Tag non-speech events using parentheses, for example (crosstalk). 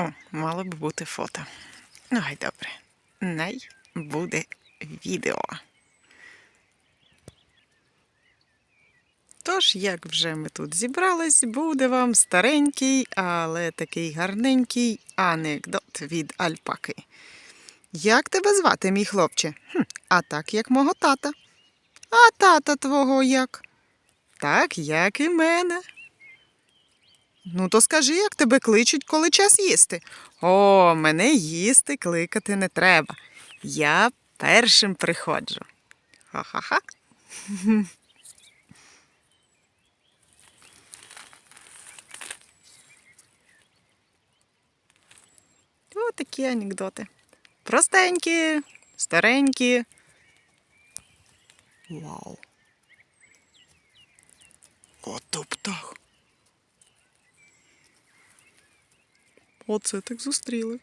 О, мало б бути фото. Ну, гай добре. Най буде відео. Тож, як вже ми тут зібрались, буде вам старенький, але такий гарненький анекдот від альпаки. Як тебе звати, мій хлопче? Хм, а так, як мого тата. А тата твого як? Так, як і мене. Ну, то скажи, як тебе кличуть, коли час їсти. О, мене їсти кликати не треба. Я першим приходжу. Ха-ха-ха. (laughs) Ось такі анекдоти. Простенькі, старенькі. Вау. Ото птах. Оце так зустріли.